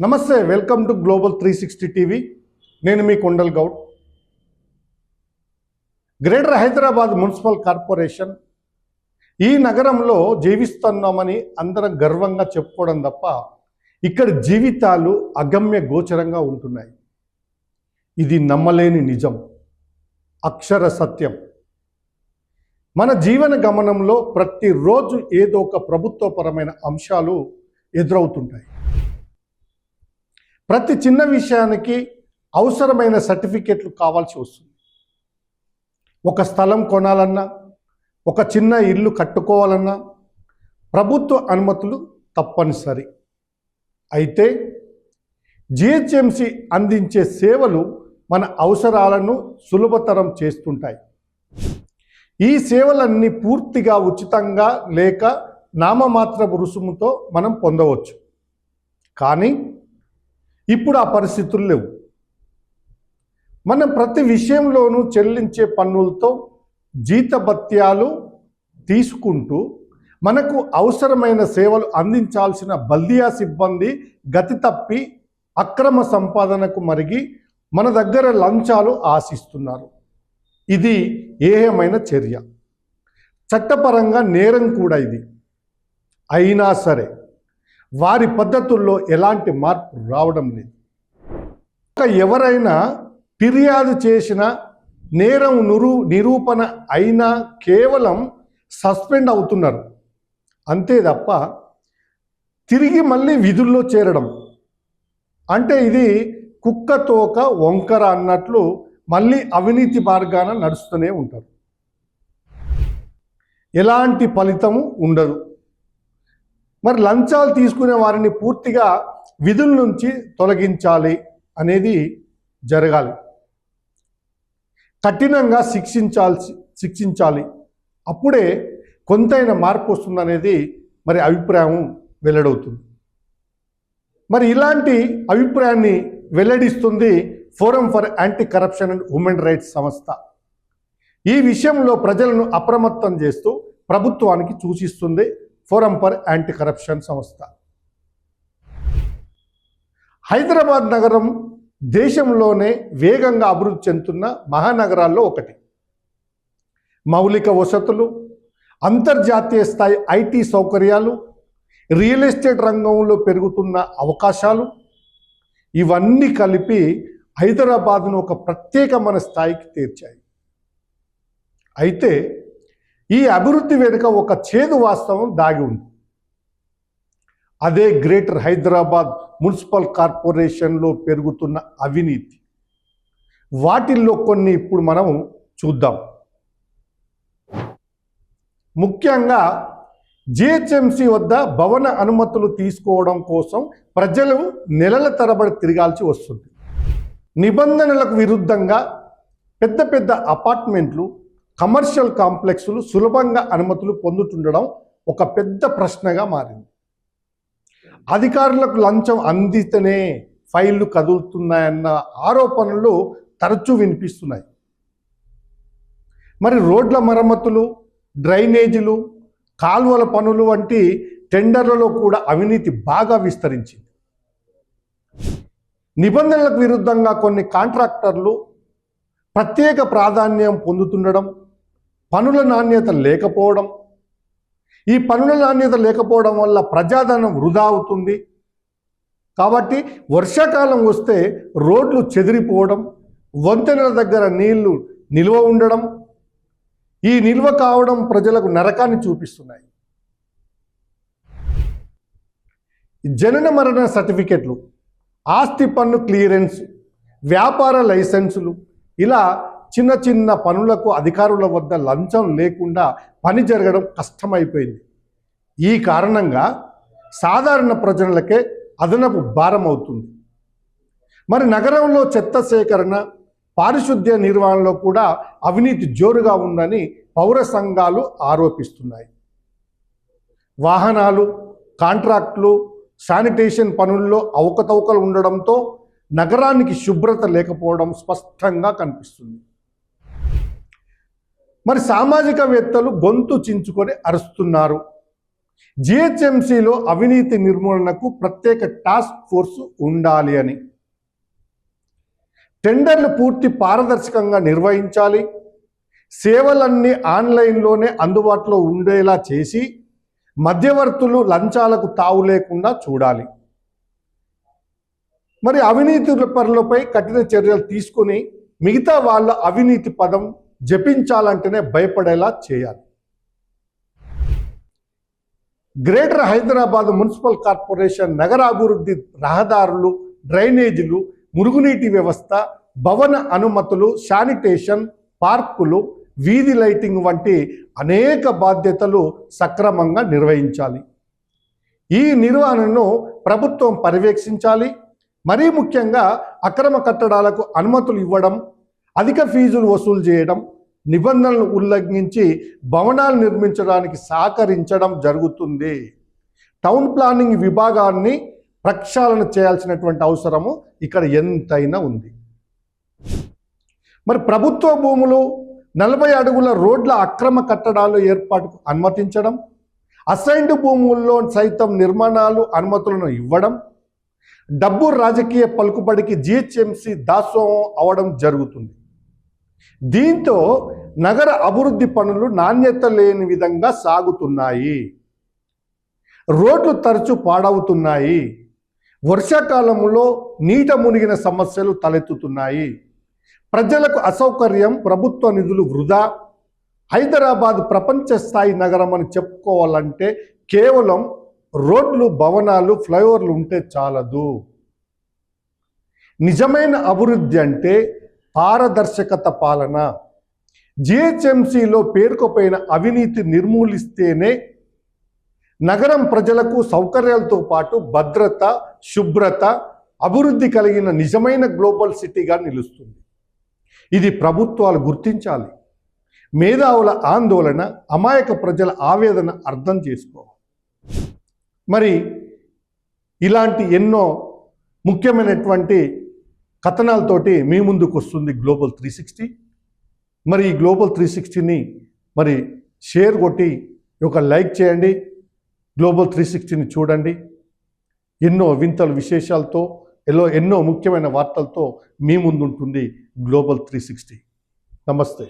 Namaste welcome to global three sixty TV. నేను మీ Kondal Goud. Greater Hyderabad municipal corporation ఈ నగరంలో జీవిస్తున్నామని అందరం గర్వంగా చెప్పుకోవడం తప్ప ఇక్కడ జీవితాలు అగమ్య గోచరంగా ఉంటున్నాయి. ఇది నమ్మలేని నిజం అక్షర సత్యం. మన జీవన గమనంలో ప్రతిరోజు ఏదో ఒక ప్రభుత్వపరమైన అంశాలు ఎదురవుతుంటాయి. ప్రతి చిన్న విషయానికి అవసరమైన సర్టిఫికెట్లు కావాల్సి వస్తుంది. ఒక స్థలం కొనాలన్నా ఒక చిన్న ఇల్లు కట్టుకోవాలన్నా ప్రభుత్వ అనుమతులు తప్పనిసరి. అయితే జిహెచ్ఎంసి అందించే సేవలు మన అవసరాలను సులభతరం చేస్తుంటాయి. ఈ సేవలన్నీ పూర్తిగా ఉచితంగా లేక నామమాత్రపు రుసుముతో మనం పొందవచ్చు. కానీ ఇప్పుడు ఆ పరిస్థితులు లేవు. మనం ప్రతి విషయంలోనూ చెల్లించే పన్నులతో జీతభత్యాలు తీసుకుంటూ మనకు అవసరమైన సేవలు అందించాల్సిన బల్దియా సిబ్బంది గతి తప్పి అక్రమ సంపాదనకు మరిగి మన దగ్గర లంచాలు ఆశిస్తున్నారు. ఇది ఏయమైన చర్య. చట్టపరంగా నేరం కూడా ఇది. అయినా సరే వారి పద్ధతుల్లో ఎలాంటి మార్పు రావడం లేదు. ఒక ఎవరైనా ఫిర్యాదు చేసిన నేరం నురు నిరూపణ అయినా కేవలం సస్పెండ్ అవుతున్నారు. అంతే తప్ప తిరిగి మళ్ళీ విధుల్లో చేరడం. అంటే ఇది కుక్క తోక వంకర అన్నట్లు మళ్ళీ అవినీతి మార్గాన నడుస్తూనే ఉంటారు. ఎలాంటి ఫలితము ఉండదు. మరి లంచాలు తీసుకునే వారిని పూర్తిగా విధుల నుంచి తొలగించాలి అనేది జరగాలి. కఠినంగా శిక్షించాల్సి శిక్షించాలి. అప్పుడే కొంతైన మార్పు వస్తుందనేది మరి అభిప్రాయం వెల్లడవుతుంది. మరి ఇలాంటి అభిప్రాయాన్ని వెల్లడిస్తుంది forum for anti corruption and human rights సంస్థ. ఈ విషయంలో ప్రజలను అప్రమత్తం చేస్తూ ప్రభుత్వానికి సూచిస్తుంది ఫోరం ఫర్ యాంటీ కరప్షన్ సంస్థ. హైదరాబాద్ నగరం దేశంలోనే వేగంగా అభివృద్ధి చెందుతున్న మహానగరాల్లో ఒకటి. మౌలిక వసతులు అంతర్జాతీయ స్థాయి ఐటీ సౌకర్యాలు రియల్ ఎస్టేట్ రంగంలో పెరుగుతున్న అవకాశాలు ఇవన్నీ కలిపి హైదరాబాద్ను ఒక ప్రత్యేకమైన స్థాయికి తీర్చాయి. అయితే ఈ అభివృద్ధి వెనుక ఒక చేదు వాస్తవం దాగి ఉంది. అదే గ్రేటర్ హైదరాబాద్ మున్సిపల్ కార్పొరేషన్లో పెరుగుతున్న అవినీతి. వాటిల్లో కొన్ని ఇప్పుడు మనం చూద్దాం. ముఖ్యంగా జిహెచ్ఎంసి వద్ద భవన అనుమతులు తీసుకోవడం కోసం ప్రజలు నెలల తరబడి తిరగాల్సి వస్తుంది. నిబంధనలకు విరుద్ధంగా పెద్ద పెద్ద అపార్ట్మెంట్లు కమర్షియల్ కాంప్లెక్స్లు సులభంగా అనుమతులు పొందుతుండడం ఒక పెద్ద ప్రశ్నగా మారింది. అధికారులకు లంచం అందితేనే ఫైళ్ళు కదులుతున్నాయన్న ఆరోపణలు తరచూ వినిపిస్తున్నాయి. మరి రోడ్ల మరమ్మతులు డ్రైనేజీలు కాలువల పనులు వంటి టెండర్లలో కూడా అవినీతి బాగా విస్తరించింది. నిబంధనలకు విరుద్ధంగా కొన్ని కాంట్రాక్టర్లు ప్రత్యేక ప్రాధాన్యం పొందుతుండడం పనుల నాణ్యత లేకపోవడం. ఈ పనుల నాణ్యత లేకపోవడం వల్ల ప్రజాధనం వృధా అవుతుంది. కాబట్టి వర్షాకాలం వస్తే రోడ్లు చెదిరిపోవడం వంతెనల దగ్గర నీళ్ళు నిల్వ ఉండడం ఈ నిల్వ కావడం ప్రజలకు నరకాన్ని చూపిస్తున్నాయి. జనన మరణ సర్టిఫికెట్లు ఆస్తి పన్ను క్లియరెన్స్ వ్యాపార లైసెన్సులు ఇలా చిన్న చిన్న పనులకు అధికారుల వద్ద లంచం లేకుండా పని జరగడం కష్టమైపోయింది. ఈ కారణంగా సాధారణ ప్రజలకే అదనపు భారం అవుతుంది. మరి నగరంలో చెత్త సేకరణ పారిశుద్ధ్య నిర్వహణలో కూడా అవినీతి జోరుగా ఉందని పౌర సంఘాలు ఆరోపిస్తున్నాయి. వాహనాలు కాంట్రాక్టులు శానిటేషన్ పనుల్లో అవకతవకలు ఉండడంతో నగరానికి శుభ్రత లేకపోవడం స్పష్టంగా కనిపిస్తుంది. మరి సామాజికవేత్తలు గొంతు చించుకొని అరుస్తున్నారు. జిహెచ్ఎంసిలో అవినీతి నిర్మూలనకు ప్రత్యేక టాస్క్ ఫోర్స్ ఉండాలి అని. టెండర్లు పూర్తి పారదర్శకంగా నిర్వహించాలి. సేవలన్నీ ఆన్లైన్లోనే అందుబాటులో ఉండేలా చేసి మధ్యవర్తులు లంచాలకు తావు లేకుండా చూడాలి. మరి అవినీతి పరులపై కఠిన చర్యలు తీసుకుని మిగతా వాళ్ళ అవినీతి పదం జపించాలంటేనే భయపడేలా చేయాలి. గ్రేటర్ హైదరాబాద్ మున్సిపల్ కార్పొరేషన్ నగరాభివృద్ధి రహదారులు డ్రైనేజీలు మురుగునీటి వ్యవస్థ భవన అనుమతులు శానిటేషన్ పార్కులు వీధి లైటింగ్ వంటి అనేక బాధ్యతలు సక్రమంగా నిర్వహించాలి. ఈ నిర్వహణను ప్రభుత్వం పర్యవేక్షించాలి. మరీ ముఖ్యంగా అక్రమ కట్టడాలకు అనుమతులు ఇవ్వడం అధిక ఫీజులు వసూలు చేయడం నిబంధనలు ఉల్లంఘించి భవనాలు నిర్మించడానికి సహకరించడం జరుగుతుంది. టౌన్ ప్లానింగ్ విభాగాన్ని ప్రక్షాళన చేయాల్సినటువంటి అవసరము ఇక్కడ ఎంతైనా ఉంది. మరి ప్రభుత్వ భూములు నలభై అడుగుల రోడ్ల అక్రమ కట్టడాలు ఏర్పాటుకు అనుమతించడం అసైన్డ్ భూముల్లో సైతం నిర్మాణాలు అనుమతులను ఇవ్వడం డబ్బు రాజకీయ పలుకుబడికి జిహెచ్ఎంసి దాసోహం అవడం జరుగుతుంది. దీంతో నగర అభివృద్ధి పనులు నాణ్యత లేని విధంగా సాగుతున్నాయి. రోడ్లు తరచు పాడవుతున్నాయి. వర్షాకాలంలో నీట మునిగిన సమస్యలు తలెత్తుతున్నాయి. ప్రజలకు అసౌకర్యం ప్రభుత్వ నిధులు వృధా. హైదరాబాద్ ప్రపంచ స్థాయి నగరం అని చెప్పుకోవాలంటే కేవలం రోడ్లు భవనాలు ఫ్లైఓవర్లు ఉంటే చాలదు. నిజమైన అభివృద్ధి అంటే పారదర్శకత పాలన. జిహెచ్ఎంసిలో పేర్కొపోయిన అవినీతి నిర్మూలిస్తేనే నగరం ప్రజలకు సౌకర్యాలతో పాటు భద్రత శుభ్రత అభివృద్ధి కలిగిన నిజమైన గ్లోబల్ సిటీగా నిలుస్తుంది. ఇది ప్రభుత్వాలు గుర్తించాలి. మేధావుల ఆందోళన అమాయక ప్రజల ఆవేదన అర్థం చేసుకోవాలి. మరి ఇలాంటి ఎన్నో ముఖ్యమైనటువంటి కథనాలతోటి మీ ముందుకు వస్తుంది గ్లోబల్ త్రీ సిక్స్టీ మరి ఈ గ్లోబల్ త్రీ సిక్స్టీని మరి షేర్ కొట్టి ఒక లైక్ చేయండి. గ్లోబల్ త్రీ సిక్స్టీని చూడండి. ఎన్నో వింతల విశేషాలతో ఎల్లో ఎన్నో ముఖ్యమైన వార్తలతో మీ ముందు ఉంటుంది గ్లోబల్ త్రీ సిక్స్టీ నమస్తే.